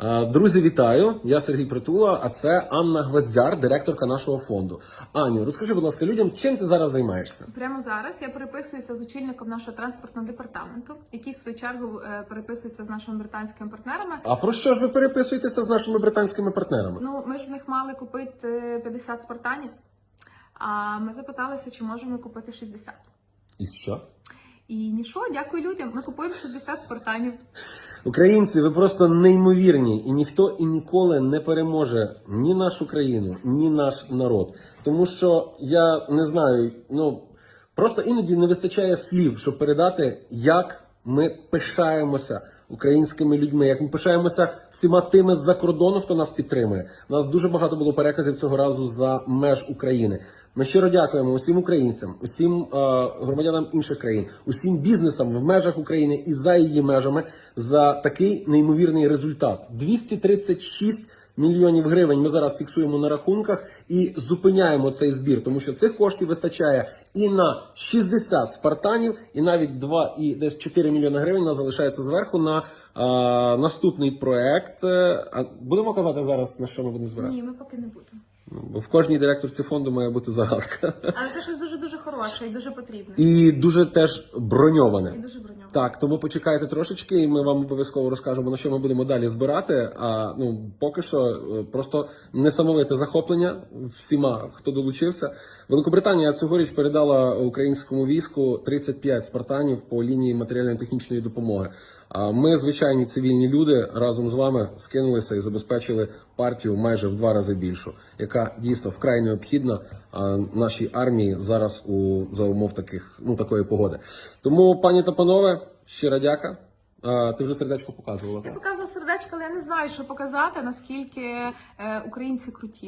Е, Друзі, вітаю! Я Сергій Притула, а це Анна Гвоздяр, директорка нашого фонду. Аню, розкажи, будь ласка, людям, чим ти зараз займаєшся? Прямо зараз я переписуюся з очільником нашого транспортного департаменту, який в свою чергу е, переписується з нашими британськими партнерами. А про що ж ви переписуєтеся з нашими британськими партнерами? Ну, ми ж в них мали купити 50 спартанів, а ми запиталися, чи можемо купити 60. І що? І нічого, дякую людям. Ми купуємо 60 спартанів. Українці, ви просто неймовірні, і ніхто і ніколи не переможе ні нашу країну, ні наш народ. Тому що я не знаю, ну просто іноді не вистачає слів, щоб передати, як ми пишаємося українськими людьми, як ми пишаємося всіма тими з-за кордону, хто нас підтримує. У нас дуже багато було переказів цього разу за меж України. Ми щиро дякуємо усім українцям, усім е, громадянам інших країн, усім бізнесам в межах України і за її межами за такий неймовірний результат. 236 мільйонів гривень ми зараз фіксуємо на рахунках і зупиняємо цей збір, тому що цих коштів вистачає і на 60 спартанів, і навіть 2 і десь 4 мільйони гривень у нас залишається зверху на е, наступний проект. Е, А будемо казати зараз на що ми будемо збирати? Ні, ми поки не будемо. Ну, Бо в кожній директорці фонду має бути загадка. Але це щось дуже дуже хороше і дуже потрібне. І дуже теж броньоване. І дуже броньоване. Так, тому почекайте трошечки, і ми вам обов'язково розкажемо, на що ми будемо далі збирати. А ну поки що е, просто несамовите захоплення всіма, хто долучився. Великобританія цьогоріч передала українському війську 35 спартанів по лінії матеріально-технічної допомоги. А ми, звичайні цивільні люди, разом з вами скинулися і забезпечили партію майже в два рази більшу, яка дійсно вкрай необхідна нашій армії зараз у за умов таких ну такої погоди. Тому, пані та панове, щира дяка. Ти вже сердечко показувала. Я показувала сердечко, але я не знаю, що показати, наскільки е, українці круті.